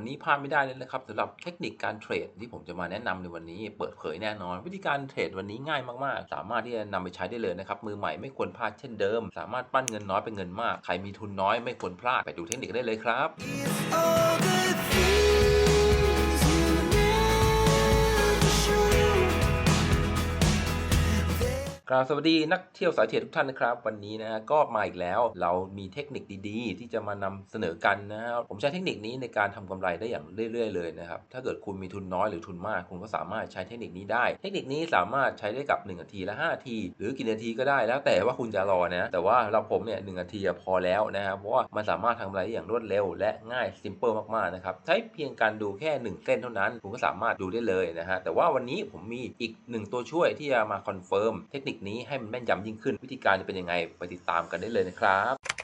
วันนี้พลาดไม่ได้เลยนะครับสำหรับเทคนิคการเทรดที่ผมจะมาแนะนำในวันนี้เปิดเผยแน่นอน วิธีการเทรดวันนี้ง่ายมากๆ สามารถที่จะนำไปใช้ได้เลยนะครับมือใหม่ไม่ควรพลาดเช่นเดิม สามารถปั้นเงินน้อยเป็นเงินมาก ใครมีทุนน้อยไม่ควรพลาดไปดูเทคนิคได้เลยครับ กราบสวัสดีนักเที่ยวสายเทรดทุกท่านนะครับ วันนี้นะก็มาอีกแล้วเรามีเทคนิคดีๆ ที่จะมานำเสนอกันนะครับผมใช้เทคนิคนี้ในการทำกำไรได้อย่างเรื่อย ๆ เลยนะครับถ้าเกิดคุณมีทุนน้อยหรือทุนมาก คุณก็สามารถใช้เทคนิคนี้ได้ เทคนิคนี้สามารถใช้ได้กับ1นาทีและ5นาที หรือกี่นาทีก็ได้แล้วแต่ว่าคุณจะรอนะแต่ว่าเราผมเนี่ยหนาทีพอแล้วนะครับเพราะว่ามันสามารถทำอะไรได้อย่างรวดเร็ว และง่ายซิมเปิลมากๆนะครับใช้เพียงการดูแค่ 1 เส้นเท่านั้น คุณก็สามารถดูได้เลยนะฮะแต่ว่าวันนี้ผมมีอีกหนึ่งตัวช่วยที่จะมาคอนเฟิร์มเทคนิคนี้ให้มันแม่นยำยิ่งขึ้น วิธีการจะเป็นยังไงไปติดตามกันได้เลยนะครับ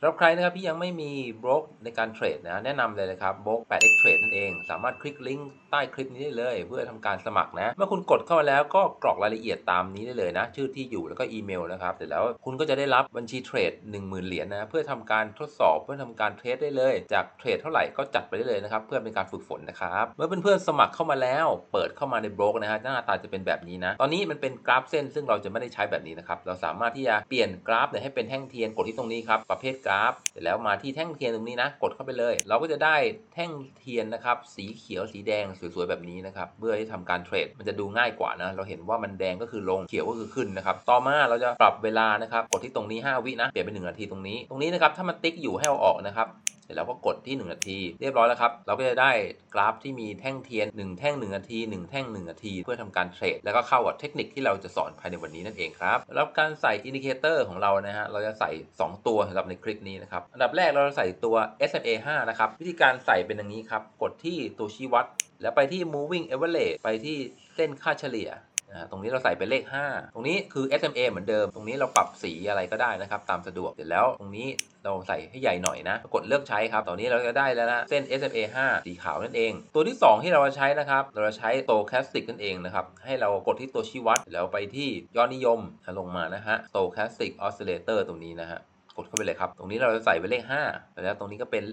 สำหรับใครนะครับที่ยังไม่มีบล็อกในการเทรดนะแนะนำเลยนะครับบล็อก 8x Trade นั่นเอง สามารถคลิกลิงก์ใต้คลิปนี้ได้เลย เพื่อทำการสมัครนะ เมื่อคุณกดเข้ามาแล้วก็กรอกรายละเอียดตามนี้ได้เลยนะ ชื่อที่อยู่แล้วก็อีเมลนะครับเสร็จแล้วคุณก็จะได้รับบัญชีเทรด 10,000 เหรียญนะเพื่อทำการทดสอบเพื่อทำการเทรดได้เลย จากเทรดเท่าไหร่ก็จัดไปได้เลยนะครับเพื่อเป็นการฝึกฝนนะครับเมื่อเพื่อนๆสมัครเข้ามาแล้ว เปิดเข้ามาในบล็อกนะฮะหน้าตาจะเป็นแบบนี้นะตอนนี้มันเป็นกราฟเส้น ซึ่งเราจะไม่ได้ใช้แบบนี้นะครับเราสามารถที่จะเปลี่ยนกราฟเนี่ยให้เป็นแท่งเทียนกดที่ตรงนี้ครับประเภทกราฟ เสร็จแล้วมาที่แท่งเทียนตรงนี้นะ กดเข้าไปเลย เราก็จะได้แท่งเทียนนะครับ สีเขียวสีแดงสวยๆแบบนี้นะครับ เพื่อที่ทำการเทรด มันจะดูง่ายกว่านะ เราเห็นว่ามันแดงก็คือลง เขียวก็คือขึ้นนะครับ ต่อมาเราจะปรับเวลานะครับ กดที่ตรงนี้ 5 วินะ เปลี่ยนเป็น1นาทีตรงนี้ ตรงนี้นะครับ ถ้ามันติ๊กอยู่ให้เอาออกนะครับ สร็จแล้วก็กดที่ 1 นาที เรียบร้อยแล้วครับ เราก็จะได้กราฟที่มีแท่งเทียน 1 แท่ง 1 นาที 1 แท่ง 1 นาที เพื่อทำการเทรด แล้วก็เข้ากับเทคนิคที่เราจะสอนภายในวันนี้นั่นเองครับแล้วการใส่อินดิเคเตอร์ของเรานะฮะ เราจะใส่ 2 ตัวสำหรับในคลิปนี้นะครับ อันดับแรกเราจะใส่ตัว SMA 5 นะครับ วิธีการใส่เป็นอย่างนี้ครับ กดที่ตัวชี้วัด แล้วไปที่ moving average ไปที่เส้นค่าเฉลี่ย นะฮะตรงนี้เราใส่เป็นเลข 5 ตรงนี้คือ SMA เหมือนเดิม ตรงนี้เราปรับสีอะไรก็ได้นะครับ ตามสะดวก เสร็จแล้วตรงนี้เราใส่ให้ใหญ่หน่อยนะ กดเลือกใช้ครับ ตอนนี้เราจะได้แล้วนะเส้น SMA 5 สีขาวนั่นเอง ตัวที่ 2 ที่เราจะใช้นะครับ เราจะใช้โตแคสติกนั่นเองนะครับ ให้เรากดที่ตัวชี้วัดแล้วไปที่ยอดนิยมลงมานะฮะโตแคสติกออสซิเลเตอร์ตรงนี้นะฮะ กดเข้าไปเลยครับ ตรงนี้เราจะใส่เป็นเลข5แล้วตรงนี้ก็เป็น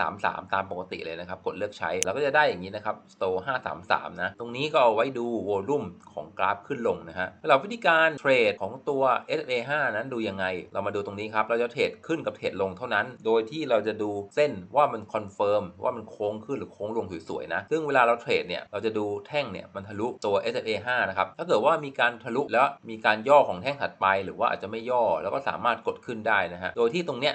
533 ตามปกติเลยนะครับ กดเลือกใช้เราก็จะได้อย่างนี้นะครับ store 533 นะ ตรงนี้ก็เอาไว้ดูโวลุ่มของกราฟขึ้นลงนะฮะสำหรับวิธีการเทรดของตัว SA 5นั้นดูยังไง เรามาดูตรงนี้ครับ เราจะเทรดขึ้นกับเทรดลงเท่านั้น โดยที่เราจะดูเส้นว่ามันคอนเฟิร์มว่ามันโค้งขึ้นหรือโค้งลงสวยๆนะ ซึ่งเวลาเราเทรดเนี่ยเราจะดูแท่งเนี่ยมันทะลุตัว SA 5นะครับ ถ้าเกิดว่ามีการทะลุแล้วมีการย่อของแท่งถัดไป หรือว่าอาจจะไม่ย่อแล้วก็สามารถกดขึ้นได้นะฮะโดยที่ตรงเนี้ย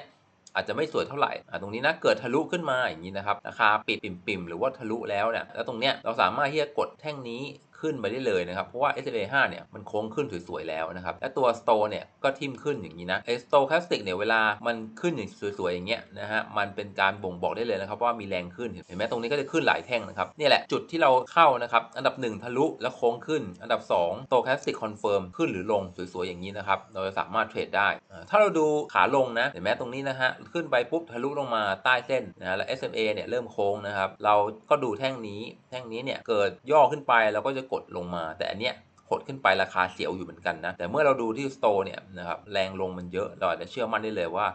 อาจจะไม่สวยเท่าไหร่ตรงนี้นะเกิดทะลุขึ้นมาอย่างนี้นะครับราคาปิดปิ่มๆหรือว่าทะลุแล้วเนี่ยแล้วตรงเนี้ยเราสามารถที่จะกดแท่งนี้ ขึ้นไปได้เลยนะครับ เพราะว่า SMA 5เนี่ยมันโค้งขึ้นสวยๆแล้วนะครับ และตัว Store เนี่ยก็ทิ่มขึ้นอย่างนี้นะไอ้ Store Classic เนี่ยเวลามันขึ้นอย่างสวยๆอย่างเงี้ยนะฮะมันเป็นการบ่งบอกได้เลยนะครับว่ามีแรงขึ้นเห็นไหมตรงนี้ก็จะขึ้นหลายแท่งนะครับนี่แหละจุดที่เราเข้านะครับอันดับ 1 ทะลุแล้วโค้งขึ้น อันดับ 2 Store Classic Confirm ขึ้นหรือลงสวยๆอย่างนี้นะครับเราจะสามารถเทรดได้ ถ้าเราดูขาลงนะเห็นไหมตรงนี้นะฮะขึ้นไปปุ๊บทะลุลงมาใต้เส้นนะแล้ว SMA เนี่ยเริ่มโค้งนะครับเราก็ดูแท่งนี้แท่งนี้เนี่ยเกิดย่อขึ้นไปเราก็จะกดลงมา แต่อันเนี้ยหดขึ้นไปราคาเสียวอยู่เหมือนกันนะ แต่เมื่อเราดูที่สโตร์เนี่ยนะครับแรงลงมันเยอะเราอาจจะเชื่อมั่นได้เลยว่า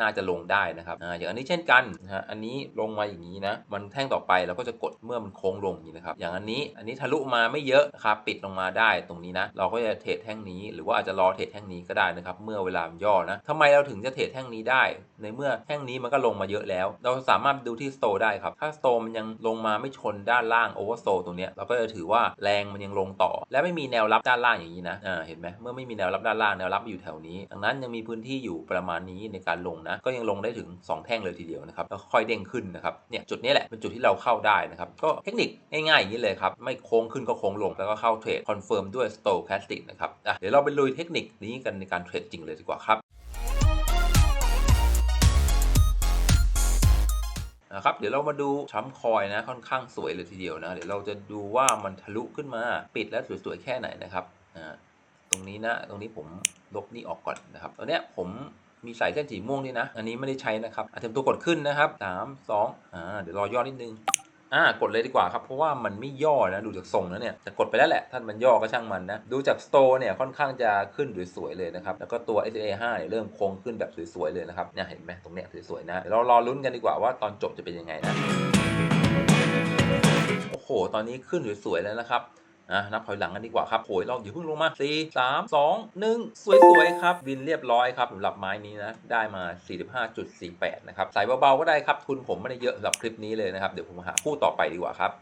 น่าจะลงได้นะครับออย่างอันนี้เช่นกันนะฮะอันนี้ลงมาอย่างนี้นะมันแท่งต่อไปเราก็จะกดเมื่อมันโค้งลงอย่างนี้นะครับอย่างอันนี้อันนี้ทะลุมาไม่เยอะนะครับปิดลงมาได้ตรงนี้นะเราก็จะเทรดแท่งนี้หรือว่าอาจจะรอเทรดแท่งนี้ก็ได้นะครับเมื่อเวลามันย่อนะทำไมเราถึงจะเทรดแท่งนี้ได้ ในเมื่อแท่งนี้มันก็ลงมาเยอะแล้ว เราสามารถดูที่ store ได้ครับถ้า store มันยังลงมาไม่ชนด้านล่าง oversold ตรงเนี้ยเราก็จะถือว่าแรงมันยังลงต่อ และไม่มีแนวรับด้านล่างอย่างนี้นะอ่าเห็นไหมเมื่อไม่มีแนวรับด้านล่างแนวรับอยู่แถวนี้ ดังนั้นยังมีพื้นที่อยู่ประมาณนี้ในการลงนะก็ยังลงได้ถึง 2 แท่งเลยทีเดียวนะครับแล้วค่อยเด้งขึ้นนะครับเนี่ยจุดนี้แหละเป็นจุดที่เราเข้าได้นะครับก็เทคนิคง่ายๆอย่างนี้เลยครับไม่โค้งขึ้นก็โค้งลงแล้วก็เข้าเทรดคอนเฟิร์มด้วย stochastic นะครับอะเดี๋ยวเราไปลุยเทคนิคนี้กันในการเทรดจริงเลยดีกว่าครับนะครับเดี๋ยวเรามาดูช้ำคอยนะค่อนข้างสวยเลยทีเดียวนะ เดี๋ยวเราจะดูว่ามันทะลุขึ้นมาปิดแล้วสวยๆแค่ไหนนะครับอ่าตรงนี้นะตรงนี้ผมลบนี่ออกก่อนนะครับตอนเนี้ยผม มีสายเส้นสีม่วงนี่นะ อันนี้ไม่ได้ใช้นะครับอาเทมตัวกดขึ้นนะครับสามสองอ่าเดี๋ยวรอย่อนิดนึงอ่ากดเลยดีกว่าครับ เพราะว่ามันไม่ย่อนะดูจากทรงแล้วเนี่ยจะกดไปแล้วแหละท่านมันย่อก็ช่างมันนะ ดูจากสโตร์เนี่ยค่อนข้างจะขึ้นสวยๆเลยนะครับ แล้วก็ตัว SA 5เนี่ยเริ่มโค้งขึ้นแบบสวยๆเลยนะครับเนี่ยเห็นไหมตรงเนี้ยสวยๆนะเดี๋ยวเรารอลุ้นกันดีกว่าว่าตอนจบจะเป็นยังไงนะโอ้โห ตอนนี้ขึ้นสวยๆแล้วนะครับะนับถอยหลังกันดีกว่าครับโหยเราอย่าเพิ่งลงมา 4 3 2 1 สวยๆครับ วินเรียบร้อยครับสำหรับไม้นี้นะ ได้มา 45.48 นะครับ ใส่เบาๆก็ได้ครับ ทุนผมไม่ได้เยอะสำหรับคลิปนี้เลยนะครับ เดี๋ยวผมหาคู่ต่อไปดีกว่าครับ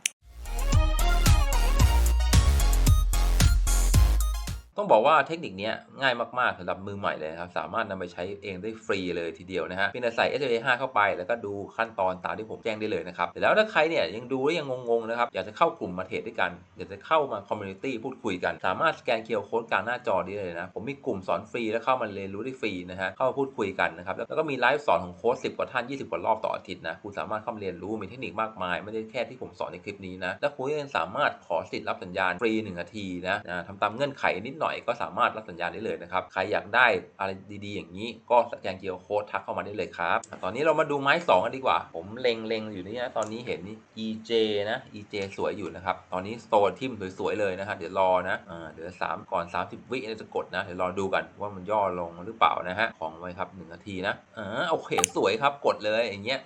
ต้องบอกว่าเทคนิคนี้ง่ายมากๆสำหรับมือใหม่เลยครับ สามารถนำไปใช้เองได้ฟรีเลยทีเดียวนะฮะเพียงแต่ใส่ s a 5 เข้าไปแล้วก็ดูขั้นตอนตามที่ผมแจ้งได้เลยนะครับแต่แล้วถ้าใครเนี่ยยังดูแล้วยังงงๆนะครับอยากจะเข้ากลุ่มมาเทรดด้วยกัน อยากจะเข้ามาคอมมูนิตี้พูดคุยกัน สามารถสแกนเคียร์โค้ดกลางหน้าจอได้เลยนะ ผมมีกลุ่มสอนฟรีแล้วเข้ามาเรียนรู้ได้ฟรีนะฮะเข้ามาพูดคุยกันนะครับแล้วก็มีไลฟ์สอนของโค้ด10 กว่าท่าน 20 กว่ารอบต่ออาทิตย์นะคุณสามารถเข้ามาเรียนรู้มีเทคนิคมากมาย ไม่ได้แค่ที่ผมสอนในคลิปนี้นะและคุณยังสามารถขอสิทธิ์รับสัญญาณฟรี1นาทีนะนะทำตามเงื่อนไขนิดหน่อยก็สามารถรับสัญญาณได้เลยนะครับ ใครอยากได้อะไรดีๆ อย่างนี้ก็สแกนเคียร์โค้ดทักเข้ามาได้เลยครับ ตอนนี้เรามาดูไม้2กันดีกว่า ผมเล็งๆอยู่นี่นะ ตอนนี้เห็นนี่ EJ นะ EJ สวยอยู่นะครับ ตอนนี้โตนทิมสวยๆเลยนะครับเดี๋ยวรอนะอ่าเดี๋ยวสามก่อน 30 วิจะกดนะ เดี๋ยวรอดูกันว่ามันย่อลงหรือเปล่านะฮะ ของไว้ครับ1นาทีนะอ่าโอเคสวยครับ กดเลยอย่างเงี้ย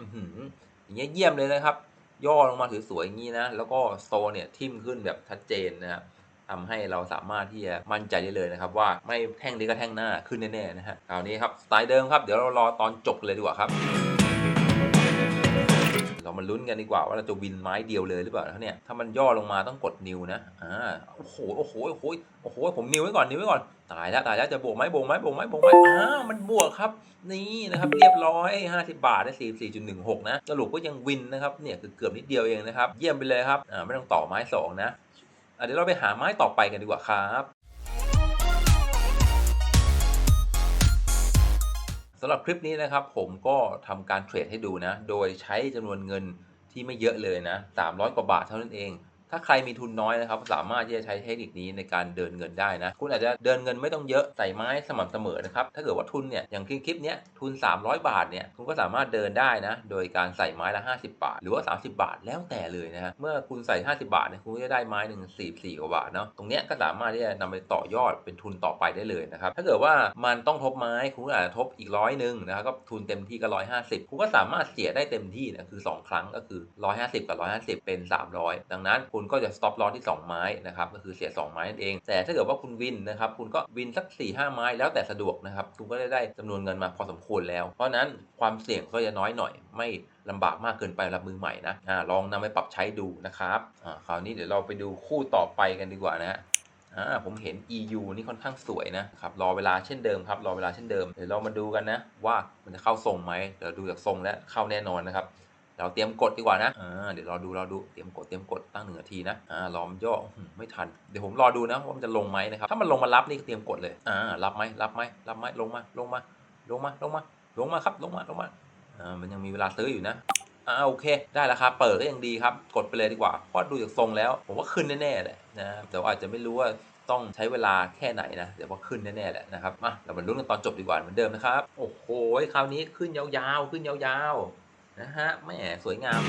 อย่างเงี้ยเยี่ยมเลยนะครับ ย่อลงมาสวยๆอย่างนี้นะ แล้วก็โตนเนี่ยทิ่มขึ้นแบบชัดเจนนะครับ ทำให้เราสามารถที่จะมั่นใจได้เลยนะครับ ว่าไม่แท่งนี้ก็แท่งหน้าขึ้นแน่ๆนะฮะคราวนี้ครับสไตล์เดิมครับเดี๋ยวเรารอตอนจบเลยดีกว่าครับ เรามาลุ้นกันดีกว่าว่าเราจะวินไม้เดียวเลยหรือเปล่าเนี่ยถ้ามันย่อลงมาต้องกดนิวนะอ่าโอ้โหโอ้โหโอ้โหโอ้โหผมนิวไว้ก่อนนิวไว้ก่อนตายแล้วตายแล้วจะบวกไหมบวกไหมบวกไหมบวกไหมอ่ามันบวกครับ นี่นะครับเรียบร้อย 50 บาทได้44.16 นะสรุปก็ยังวินนะครับเนี่ยคือเกือบนิดเดียวเองนะครับ เยี่ยมไปเลยครับอ่าไม่ต้องต่อไม้สองนะ เดี๋ยวเราไปหาไม้ต่อไปกันดีกว่าครับสำหรับคลิปนี้นะครับผมก็ทำการเทรดให้ดูนะ โดยใช้จำนวนเงินที่ไม่เยอะเลยนะ300 กว่าบาทเท่านั้นเอง ถ้าใครมีทุนน้อยนะครับ สามารถที่จะใช้เทคนิคนี้ในการเดินเงินได้นะ คุณอาจจะเดินเงินไม่ต้องเยอะใส่ไม้สม่ำเสมอนะครับ ถ้าเกิดว่าทุนเนี่ยอย่างคลิปเนี้ยทุน 300 บาทเนี่ยคุณก็สามารถเดินได้นะ โดยการใส่ไม้ละ 50 บาท หรือว่า 30 บาทแล้วแต่เลยนะฮะเมื่อคุณใส่ 50 บาทเนี่ยคุณก็จะได้ไม้หนึ่ง44กว่าบาทเนาะตรงเนี้ยก็สามารถที่จะนำไปต่อยอดเป็นทุนต่อไปได้เลยนะครับถ้าเกิดว่ามันต้องทบไม้คุณอาจจะทบอีกร้อยหนึ่งนะครับก็ทุนเต็มที่ก็150คุณก็สามารถเสียได้เต็มที่นะคือ 2 ครั้งก็คือ 150 กับ 150 เป็น 300 ดังนั้นคุณก็จะ stop loss ที่ 2 ไม้นะครับก็คือเสีย 2 ไม้นั่นเอง แต่ถ้าเกิดว่าคุณวินนะครับคุณก็วินสัก 4 5 ไม้แล้วแต่สะดวกนะครับคุณก็ได้ได้จำนวนเงินมาพอสมควรแล้ว เพราะนั้นความเสี่ยงก็จะน้อยหน่อย ไม่ลำบากมากเกินไปรับมือใหม่นะอ่าลองนำไปปรับใช้ดูนะครับอ่าคราวนี้เดี๋ยวเราไปดูคู่ต่อไปกันดีกว่านะฮะอ่าผมเห็น EU นี่ค่อนข้างสวยนะครับรอเวลาเช่นเดิมครับรอเวลาเช่นเดิมเดี๋ยวเรามาดูกันนะว่ามันจะเข้าทรงไหมเดี๋ยวดูจากทรงแล้วเข้าแน่นอนนะครับ เราเตรียมกดดีกว่านะอ่าเดี๋ยวรอดูรอดูเตรียมกดเตรียมกดตั้งหนึ่งนาทีนะอ่ารอมันย่อไม่ทันเดี๋ยวผมรอดูนะว่ามันจะลงไหมนะครับถ้ามันลงมารับนี่เตรียมกดเลยอ่ารับไหมรับไหมรับไหมลงมาลงมาลงมาลงมาลงมาครับลงมาลงมาอ่ามันยังมีเวลาซื้ออยู่นะอ่าโอเค ได้แล้วครับเปิดก็ยังดีครับ กดไปเลยดีกว่าเพราะดูจากทรงแล้ว ผมว่าขึ้นแน่ๆแหละนะแต่ว่าอาจจะไม่รู้ว่าต้องใช้เวลาแค่ไหนนะเดี๋ยวว่าขึ้นแน่ๆแหละนะครับมาเรามาลุ้นกันตอนจบดีกว่าเหมือนเดิมนะครับ โอ้โหคราวนี้ขึ้นยาวๆ ขึ้นยาวๆ นะฮะแม่สวยงาม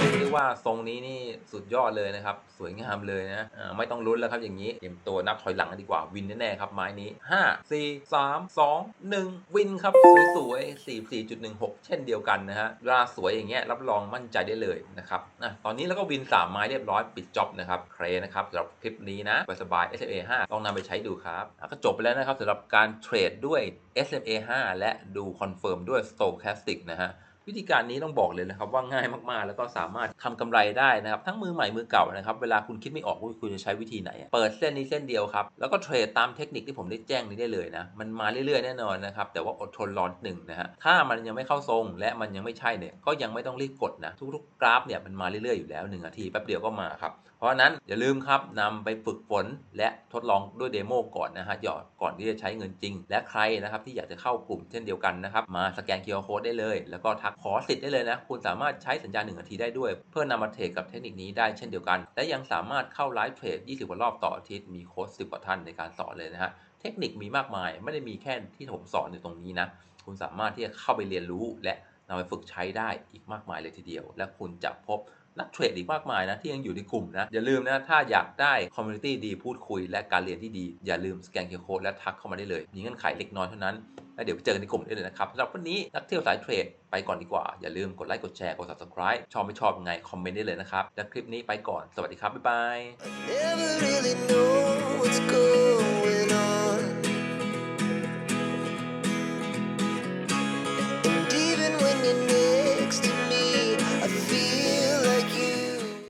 เรียกได้ว่าทรงนี้นี่สุดยอดเลยนะครับ สวยงามเลยนะอ่าไม่ต้องลุ้นแล้วครับอย่างนี้เตรียมตัวนับถอยหลังกันดีกว่าวินแน่ๆครับไม้นี้ 5 4 3 2 1 วินครับ สวยๆ44.16 เช่นเดียวกันนะฮะเวลาสวยอย่างเงี้ยรับรองมั่นใจได้เลยนะครับนะตอนนี้เราก็วิน 3 ไม้เรียบร้อยปิดจ็อบนะครับเครนะครับสำหรับคลิปนี้นะสบายๆ SMA 5ลองนำไปใช้ดูครับอะก็จบไปแล้วนะครับสำหรับการเทรดด้วย SMA 5และดูคอนเฟิร์มด้วย Stochastic นะฮะ วิธีการนี้ต้องบอกเลยนะครับว่าง่ายมากๆ แล้วก็สามารถทำกำไรได้นะครับทั้งมือใหม่มือเก่านะครับเวลาคุณคิดไม่ออกว่าคุณจะใช้วิธีไหน เปิดเส้นนี้เส้นเดียวครับแล้วก็เทรดตามเทคนิคที่ผมได้แจ้งนี้ได้เลยนะมันมาเรื่อยๆแน่นอนนะครับแต่ว่าอดทนรอนหนึ่งนะฮะถ้ามันยังไม่เข้าทรงและมันยังไม่ใช่เนี่ยก็ยังไม่ต้องรีบกดนะทุกๆกราฟเนี่ยมันมาเรื่อยๆอยู่แล้ว1นาทีแป๊บเดียวก็มาครับเพราะฉะนั้นอย่าลืมครับนำไปฝึกฝนและทดลองด้วยเดโมก่อนนะฮะหยอดก่อนที่จะใช้เงินจริง และใครนะครับที่อยากจะเข้ากลุ่มเช่นเดียวกันนะครับมาสแกน QR Code ได้เลย แล้วก็ทักขอสิทธิ์ได้เลยนะ คุณสามารถใช้สัญญาณ1นาทีได้ด้วย เพื่อนำมาเทรดกับเทคนิคนี้ได้เช่นเดียวกัน และยังสามารถเข้าไลฟ์เทรด 20กว่ารอบต่ออาทิตย์ มีโค้ช10 กว่าท่านในการสอนเลยนะฮะ เทคนิคมีมากมาย ไม่ได้มีแค่ที่ผมสอนอยู่ตรงนี้นะ คุณสามารถที่จะเข้าไปเรียนรู้และนำไปฝึกใช้ได้อีกมากมายเลยทีเดียว และคุณจะพบ นักเทรดอีกมากมายนะที่ยังอยู่ในกลุ่มนะ อย่าลืมนะ ถ้าอยากได้คอมมูนิตี้ดีพูดคุยและการเรียนที่ดี อย่าลืมสแกนเคอร์โค้ดและทักเข้ามาได้เลย มีเงื่อนไขเล็กน้อยเท่านั้น แล้วเดี๋ยวไปเจอกันในกลุ่มได้เลยนะครับสำหรับวันนี้นักเที่ยวสายเทรดไปก่อนดีกว่า อย่าลืมกดไลค์กดแชร์กด subscribe ชอบไม่ชอบยังไงคอมเมนต์ได้เลยนะครับและคลิปนี้ไปก่อนสวัสดีครับบ๊ายบาย